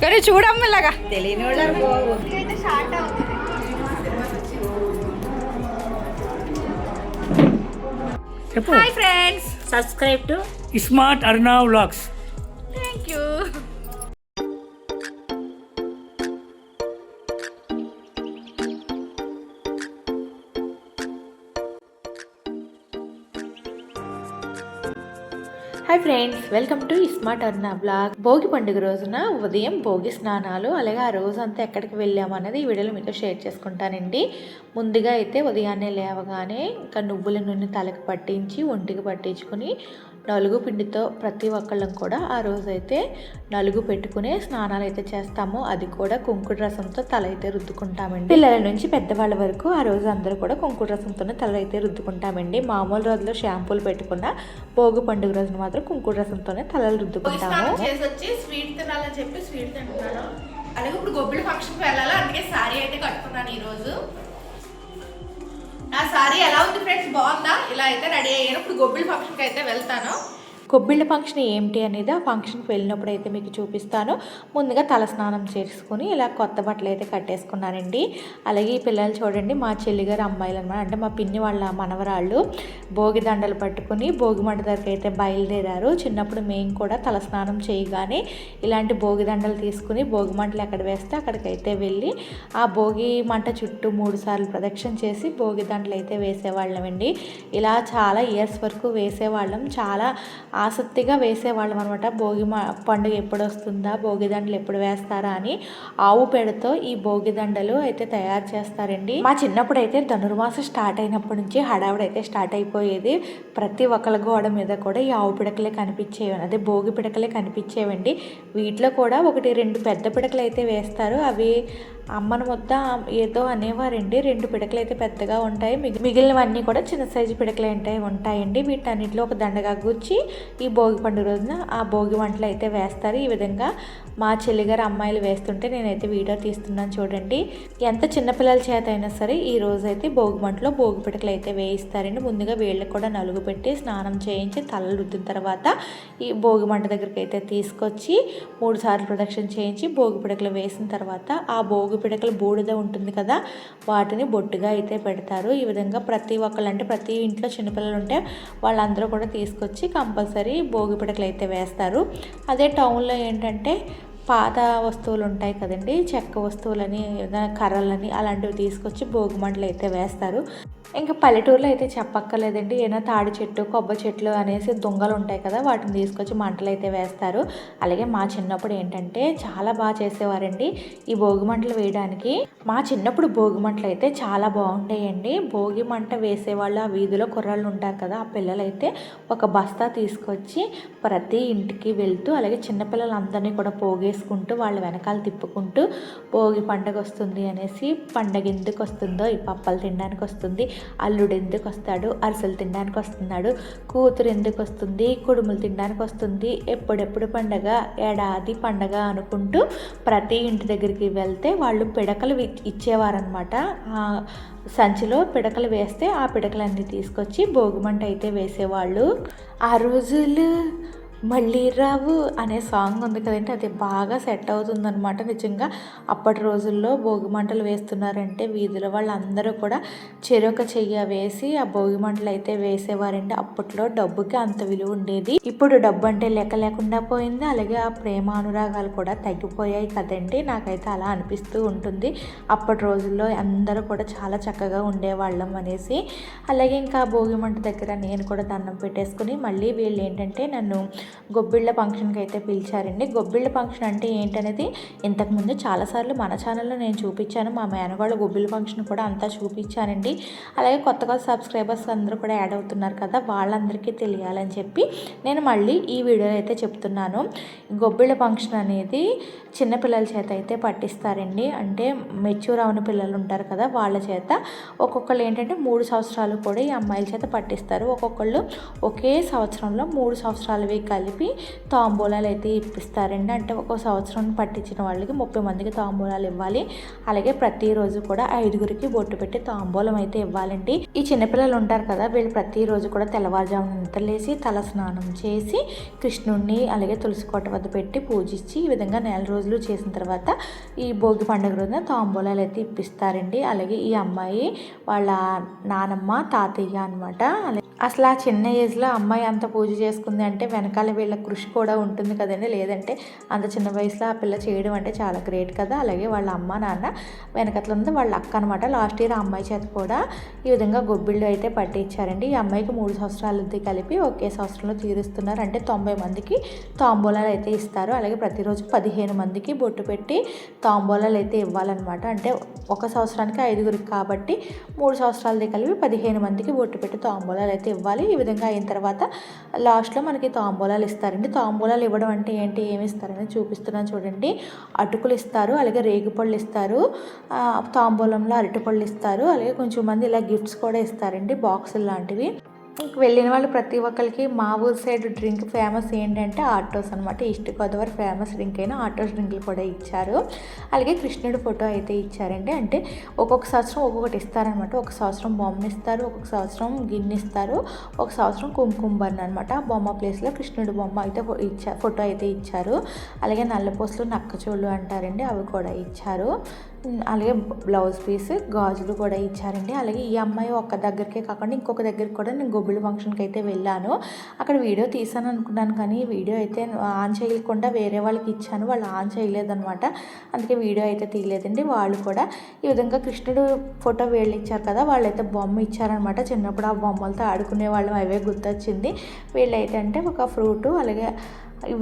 కానీ చూడమ్మ ఇలాగా. తెలియని hi friends subscribe to smart Arna vlogs hi friends welcome to smart Arna blog Bhogi పండుగ రోజున ఉదయం భోగి స్నానాలు అలాగే ఆ రోజు అంతా ఎక్కడికి వెళ్ళాము అన్నది ఈ వీడియోలో మీతో షేర్ చేసుకుంటానండి. ముందుగా అయితే ఉదయాన్నే లేవగానే ఇంకా నువ్వుల నూనె తలకు పట్టించి ఒంటికి పట్టించుకుని నలుగు పిండితో ప్రతి ఒక్కళ్ళం కూడా ఆ రోజు అయితే నలుగు పెట్టుకునే స్నానాలు అయితే చేస్తాము. అది కూడా కుంకుడు రసంతో తల అయితే రుద్దుకుంటామండి. పిల్లల నుంచి పెద్దవాళ్ళ వరకు ఆ రోజు అందరూ కూడా కుంకుడు రసంతోనే తల అయితే రుద్దుకుంటామండి. మామూలు రోజుల్లో షాంపూలు పెట్టుకున్న భోగి పండుగ రోజున మాత్రం కుంకుడు రసంతోనే తలలు రుద్దుకుంటాము. చేసి స్వీట్ తినాలని చెప్పి స్వీట్ తింటున్నాను. అలాగే ఇప్పుడు గొబ్బిలి ఫంక్షన్కి వెళ్ళాలి? అందుకే సారీ అయితే కట్టుకున్నాను ఈరోజు. నా సారీ ఎలా ఫ్రెండ్స్ బాగుందా? ఇలా అయితే రెడీ అయ్యాను. ఇప్పుడు గొబ్బిలి ఫంక్షన్కి అయితే వెళ్తాను. కొబ్బిళ్ళ ఫంక్షన్ ఏమిటి అనేది ఆ ఫంక్షన్కి వెళ్ళినప్పుడు అయితే మీకు చూపిస్తాను. ముందుగా తలస్నానం చేసుకుని ఇలా కొత్త బట్టలు అయితే కట్టేసుకున్నానండి. అలాగే ఈ పిల్లలు చూడండి మా చెల్లిగారు అమ్మాయిలు అనమాట. అంటే మా పిన్ని వాళ్ళ మనవరాళ్ళు భోగి దండలు పట్టుకుని భోగి మంట దగ్గరికి అయితే బయలుదేరారు. చిన్నప్పుడు మేము కూడా తలస్నానం చేయగానే ఇలాంటి భోగి దండలు తీసుకుని భోగి మంటలు ఎక్కడ వేస్తే అక్కడికైతే వెళ్ళి ఆ భోగి మంట చుట్టూ మూడు సార్లు ప్రదక్షిణ చేసి భోగి దండలు అయితే వేసేవాళ్ళమండి. ఇలా చాలా ఇయర్స్ వరకు వేసేవాళ్ళం. చాలా ఆసక్తిగా వేసేవాళ్ళం అనమాట భోగి మా పండుగ ఎప్పుడు వస్తుందా భోగి దండలు ఎప్పుడు వేస్తారా అని ఆవు పేడతో ఈ భోగి దండలు అయితే తయారు చేస్తారండి. మా చిన్నప్పుడు అయితే ధనుర్మాసం స్టార్ట్ అయినప్పటి నుంచి హడావిడి అయితే స్టార్ట్ అయిపోయేది. ప్రతి ఒక్కళ్ళ గోడ మీద కూడా ఈ ఆవు పిడకలే కనిపించేవి. అదే భోగి పిడకలే కనిపించేవండి. వీటిలో కూడా ఒకటి రెండు పెద్ద పిడకలు అయితే వేస్తారు. అవి అమ్మను వద్ద ఏదో అనేవారండి. రెండు పిడకలు అయితే పెద్దగా ఉంటాయి. మిగిలినవన్నీ కూడా చిన్న సైజు పిడకలు అంటే ఉంటాయండి. వీటన్నిటిలో ఒక దండగా గుచ్చి ఈ భోగి పండుగ రోజున ఆ భోగి వంటలు అయితే వేస్తారు. ఈ విధంగా మా చెల్లిగారు అమ్మాయిలు వేస్తుంటే నేనైతే వీడియో తీస్తున్నాను చూడండి. ఎంత చిన్నపిల్లల చేత అయినా సరే ఈ రోజు అయితే భోగి భోగి పిడకలు అయితే వేయిస్తారండి. ముందుగా వీళ్ళకి కూడా నలుగు పెట్టి స్నానం చేయించి తలలు రుద్దిన తర్వాత ఈ భోగి మంట దగ్గరికి అయితే తీసుకొచ్చి మూడు సార్లు ప్రొడక్షన్ చేయించి భోగి పిడకలు వేసిన తర్వాత ఆ భోగి పిడకలు బూడిద ఉంటుంది కదా వాటిని బొట్టుగా అయితే పెడతారు. ఈ విధంగా ప్రతి ఒక్కళ్ళు అంటే ప్రతి ఇంట్లో చిన్నపిల్లలు ఉంటే వాళ్ళందరూ కూడా తీసుకొచ్చి కంపల్సరీ భోగి పిడకలు అయితే వేస్తారు. అదే టౌన్లో ఏంటంటే పాత వస్తువులు ఉంటాయి కదండి చెక్క వస్తువులని ఏదైనా కర్రలని అలాంటివి తీసుకొచ్చి భోగి మంటలు అయితే వేస్తారు. ఇంకా పల్లెటూరులో అయితే చెప్పక్కర్లేదండి ఏదైనా తాడి చెట్టు కొబ్బరి చెట్లు అనేసి దొంగలు ఉంటాయి కదా వాటిని తీసుకొచ్చి మంటలు అయితే వేస్తారు. అలాగే మా చిన్నప్పుడు ఏంటంటే చాలా బాగా చేసేవారండి ఈ భోగి మంటలు వేయడానికి. మా చిన్నప్పుడు భోగి మంటలు అయితే చాలా బాగుండేయండి. భోగి మంట వేసేవాళ్ళు ఆ వీధిలో కుర్రాళ్ళు ఉంటారు కదా ఆ పిల్లలు అయితే ఒక బస్తా తీసుకొచ్చి ప్రతి ఇంటికి వెళ్తూ అలాగే చిన్నపిల్లలందరినీ కూడా వేసుకుంటూ వాళ్ళ వెనకాల తిప్పుకుంటూ భోగి పండగ వస్తుంది అనేసి పండగ ఎందుకు వస్తుందో ఈ పప్పలు తినడానికి వస్తుంది అల్లుడు ఎందుకు వస్తాడు అరిసెలు తినడానికి వస్తున్నాడు కూతురు ఎందుకు వస్తుంది కుడుములు తినడానికి వస్తుంది ఎప్పుడెప్పుడు పండగ ఏడాది పండగ అనుకుంటూ ప్రతి ఇంటి దగ్గరికి వెళ్తే వాళ్ళు పిడకలు ఇచ్చేవారనమాట సంచిలో పిడకలు వేస్తే ఆ పిడకలన్నీ తీసుకొచ్చి భోగిమంట అయితే వేసేవాళ్ళు. ఆ రోజులు మళ్ళీ రావు అనే సాంగ్ ఉంది కదంటే అది బాగా సెట్ అవుతుందన్నమాట నిజంగా. అప్పటి రోజుల్లో భోగి మంటలు వేస్తున్నారంటే వీధిలో వాళ్ళందరూ కూడా చెరొక చెయ్య వేసి ఆ భోగి మంటలు అయితే వేసేవారండి. అప్పట్లో డబ్బుకి అంత విలువ ఉండేది. ఇప్పుడు డబ్బు అంటే లెక్క లేకుండా పోయింది. అలాగే ఆ ప్రేమ అనురాగాలు కూడా తగ్గిపోయాయి కదండి. నాకైతే అలా అనిపిస్తూ ఉంటుంది. అప్పటి రోజుల్లో అందరూ కూడా చాలా చక్కగా ఉండేవాళ్ళం అనేసి. అలాగే ఇంకా భోగి మంట దగ్గర నేను కూడా దండం పెట్టేసుకుని మళ్ళీ వీళ్ళు ఏంటంటే నన్ను గొబ్బిళ్ళ ఫంక్షన్కి అయితే పిలిచారండి. గొబ్బిళ్ళ ఫంక్షన్ అంటే ఏంటనేది ఇంతకుముందు చాలాసార్లు మన ఛానల్లో నేను చూపించాను. మా మేనగాళ్ళ గొబ్బిళ్ళ ఫంక్షన్ కూడా అంతా చూపించానండి అలాగే కొత్తగా సబ్స్క్రైబర్స్ అందరూ కూడా యాడ్ అవుతున్నారు కదా వాళ్ళందరికీ తెలియాలని చెప్పి నేను మళ్ళీ ఈ వీడియో అయితే చెప్తున్నాను. గొబ్బిళ్ళ ఫంక్షన్ అనేది చిన్నపిల్లల చేత అయితే పట్టిస్తారండి. అంటే మెచ్యూర్ అవని పిల్లలు ఉంటారు కదా వాళ్ళ చేత ఒక్కొక్కళ్ళు ఏంటంటే మూడు సంవత్సరాలు కూడా ఈ అమ్మాయిల చేత పట్టిస్తారు. ఒక్కొక్కళ్ళు ఒకే సంవత్సరంలో మూడు సంవత్సరాలవి కలిసి కలిపి తాంబూలాలు అయితే ఇప్పిస్తారండి. అంటే ఒక సంవత్సరం పట్టించిన వాళ్ళకి ముప్పై మందికి తాంబూలాలు ఇవ్వాలి. అలాగే ప్రతిరోజు కూడా ఐదుగురికి బొట్టు పెట్టి తాంబూలం అయితే ఇవ్వాలండి. ఈ చిన్నపిల్లలు ఉంటారు కదా వీళ్ళు ప్రతిరోజు కూడా తెల్లవారుజామున నిద్రలేసి తల స్నానం చేసి కృష్ణుడిని అలాగే తులసి కోట వద్ద పెట్టి పూజించి ఈ విధంగా నెల రోజులు చేసిన తర్వాత ఈ భోగి పండుగ రోజున తాంబూలాలు అయితే ఇప్పిస్తారండి. అలాగే ఈ అమ్మాయి వాళ్ళ నానమ్మ తాతయ్య అనమాట అసలు ఆ చిన్న ఏజ్లో అమ్మాయి అంత పూజ చేసుకుంది అంటే వెనకాల వీళ్ళ కృషి కూడా ఉంటుంది కదండి. లేదంటే అంత చిన్న వయసులో ఆ పిల్ల చేయడం అంటే చాలా గ్రేట్ కదా. అలాగే వాళ్ళ అమ్మ నాన్న వెనకట్ల ఉంది? వాళ్ళ అక్క అనమాట లాస్ట్ ఇయర్ ఆ అమ్మాయి చేత కూడా ఈ విధంగా గొబ్బిళ్ళు అయితే పట్టించారండి. ఈ అమ్మాయికి మూడు సంవత్సరాలది కలిపి ఒకే సంవత్సరంలో తీరుస్తున్నారు. అంటే తొంభై మందికి తాంబూలాలు అయితే ఇస్తారు. అలాగే ప్రతిరోజు పదిహేను మందికి బొట్టు పెట్టి తాంబూలాలు అయితే ఇవ్వాలన్నమాట. అంటే ఒక సంవత్సరానికి ఐదుగురికి కాబట్టి మూడు సంవత్సరాలది కలిపి పదిహేను మందికి బొట్టు పెట్టి తాంబూలాలు అయితే ఇవ్వాలి. ఈ విధంగా అయిన తర్వాత లాస్ట్లో మనకి తాంబూలాలు ఇస్తారండి. తాంబూలాలు ఇవ్వడం అంటే ఏంటి? ఏమి ఇస్తారని చూపిస్తున్నాను చూడండి. అటుకులు ఇస్తారు అలాగే రేగిపళ్ళు ఇస్తారు తాంబూలంలో అరటిపళ్ళు ఇస్తారు అలాగే కొంచెం మంది ఇలా గిఫ్ట్స్ కూడా ఇస్తారండి బాక్సులు లాంటివి. వెళ్ళిన వాళ్ళు ప్రతి ఒక్కరికి మా ఊరు సైడ్ డ్రింక్ ఫేమస్ ఏంటంటే ఆటోస్ అనమాట ఈస్ట్ గోదావరి ఫేమస్ డ్రింక్ అయినా ఆటోస్ డ్రింక్లు కూడా ఇచ్చారు. అలాగే కృష్ణుడి ఫోటో అయితే ఇచ్చారండి. అంటే ఒక్కొక్క సంవత్సరం ఒక్కొక్కటి ఇస్తారనమాట ఒక సంవత్సరం బొమ్మ ఇస్తారు ఒక సంవత్సరం గిన్నె ఇస్తారు ఒక సంవత్సరం కుంకుమ అనమాట ఆ బొమ్మ ప్లేస్లో కృష్ణుడి బొమ్మ అయితే ఇచ్చా ఫోటో అయితే ఇచ్చారు. అలాగే నల్లపూసలు నక్కచోళ్ళు అంటారండి అవి కూడా ఇచ్చారు. అలాగే బ్లౌజ్ పీస్ గాజులు కూడా ఇచ్చారండి. అలాగే ఈ అమ్మాయి ఒక్క దగ్గరికే కాకుండా ఇంకొక దగ్గరికి కూడా నేను గొబ్బిలి ఫంక్షన్కి అయితే వెళ్ళాను. అక్కడ వీడియో తీసాను అనుకున్నాను కానీ వీడియో అయితే ఆన్ చేయకుండా వేరే వాళ్ళకి ఇచ్చాను. వాళ్ళు ఆన్ చేయలేదన్నమాట. అందుకే వీడియో అయితే తీయలేదండి. వాళ్ళు కూడా ఈ విధంగా కృష్ణుడు ఫోటో వీళ్ళు ఇచ్చారు కదా వాళ్ళైతే బొమ్మ ఇచ్చారనమాట చిన్నప్పుడు ఆ బొమ్మలతో ఆడుకునే వాళ్ళం అవే గుర్తొచ్చింది. వీళ్ళైతే అంటే ఒక ఫ్రూటు అలాగే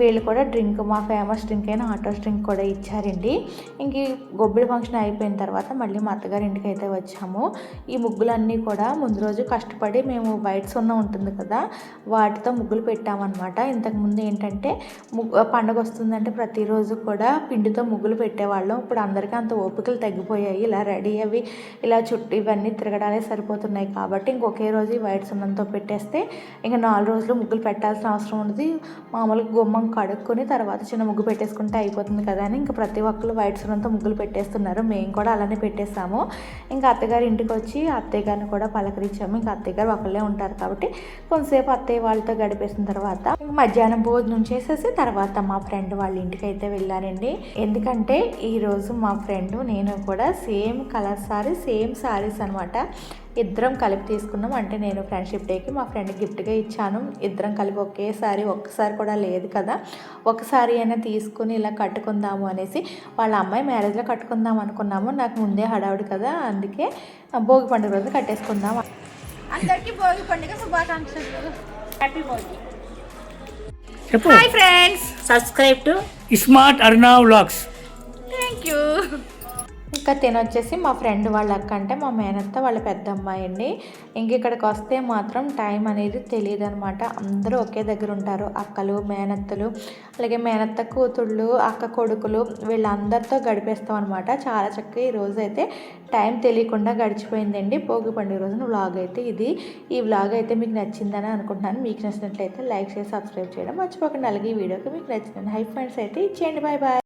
వీళ్ళు కూడా డ్రింక్ మా ఫేమస్ డ్రింక్ అయిన ఆటోస్ డ్రింక్ కూడా ఇచ్చారండి. ఇంక గొబ్బిడి ఫంక్షన్ అయిపోయిన తర్వాత మళ్ళీ మా అత్తగారి ఇంటికి అయితే వచ్చాము. ఈ ముగ్గులన్నీ కూడా ముందు రోజు కష్టపడి మేము వైట్ సున్న ఉంటుంది కదా వాటితో ముగ్గులు పెట్టామన్నమాట. ఇంతకుముందు ఏంటంటే ముగ్గు పండగ వస్తుందంటే ప్రతిరోజు కూడా పిండితో ముగ్గులు పెట్టేవాళ్ళం. ఇప్పుడు అందరికీ అంత ఓపికలు తగ్గిపోయాయి. ఇలా రెడీ అవి ఇలా చుట్టూ ఇవన్నీ తిరగడాలే సరిపోతున్నాయి కాబట్టి ఇంకొకే రోజు ఈ వైట్ సున్నంతో పెట్టేస్తే ఇంకా నాలుగు రోజులు ముగ్గులు పెట్టాల్సిన అవసరం ఉంది మామూలుగా గుమ్మం కడుక్కొని తర్వాత చిన్న ముగ్గు పెట్టేసుకుంటే అయిపోతుంది కదా అని ఇంకా ప్రతి ఒక్కరు వైట్ సున్నంతో ముగ్గులు పెట్టేస్తున్నారు. మేము కూడా అలానే పెట్టేస్తాము ఇంకా అత్తగారి ఇంటికి వచ్చి అత్తయ్య గారిని కూడా పలకరించాము. ఇంకా అత్తయ్య గారు ఒకళ్ళే ఉంటారు కాబట్టి కొంతసేపు అత్తయ్య వాళ్ళతో గడిపేసిన తర్వాత ఇంక మధ్యాహ్నం భోజనం చేసేసి తర్వాత మా ఫ్రెండ్ వాళ్ళ ఇంటికి అయితే వెళ్ళానండి ఎందుకంటే ఈరోజు మా ఫ్రెండ్ నేను కూడా same colour sari same saris అనమాట ఇద్దరం కలిపి తీసుకున్నాం. అంటే నేను ఫ్రెండ్షిప్ డేకి మా ఫ్రెండ్ గిఫ్ట్గా ఇచ్చాను. ఇద్దరం కలిపి ఒకేసారి ఒక్కసారి కూడా లేదు కదా. ఒకసారి అయినా తీసుకుని ఇలా కట్టుకుందాము అనేసి వాళ్ళ అమ్మాయి మ్యారేజ్లో కట్టుకుందాం అనుకున్నాము. నాకు ముందే హడావుడి కదా అందుకే భోగి పండుగ రోజు కట్టేసుకుందాం. అందరికీ భోగి పండుగ శుభాకాంక్షలు. హ్యాపీ భోగి చెప్పు. Hi friends subscribe to smart Aruna vlogs ఇంకా తినొచ్చేసి మా ఫ్రెండ్ వాళ్ళ అక్క అంటే మా మేనత్త వాళ్ళ పెద్ద అమ్మాయి అండి. ఇంక ఇక్కడికి వస్తే మాత్రం టైం అనేది తెలియదు అనమాట అందరూ ఒకే దగ్గర ఉంటారు. అక్కలు మేనత్తలు అలాగే మేనత్త కూతుళ్ళు అక్క కొడుకులు వీళ్ళందరితో గడిపేస్తాం అనమాట చాలా చక్కగా ఈ రోజు అయితే టైం తెలియకుండా గడిచిపోయిందండి. భోగి పండుగ రోజున వ్లాగ్ అయితే ఇది. ఈ వ్లాగ్ అయితే మీకు నచ్చిందని అనుకుంటున్నాను. మీకు నచ్చినట్లయితే లైక్ చేసి సబ్స్క్రైబ్ చేయడం మర్చిపోకండి. అలాగే ఈ వీడియోకి మీకు నచ్చిందని హై ఫ్రెండ్స్ అయితే ఇచ్చేయండి. Bye bye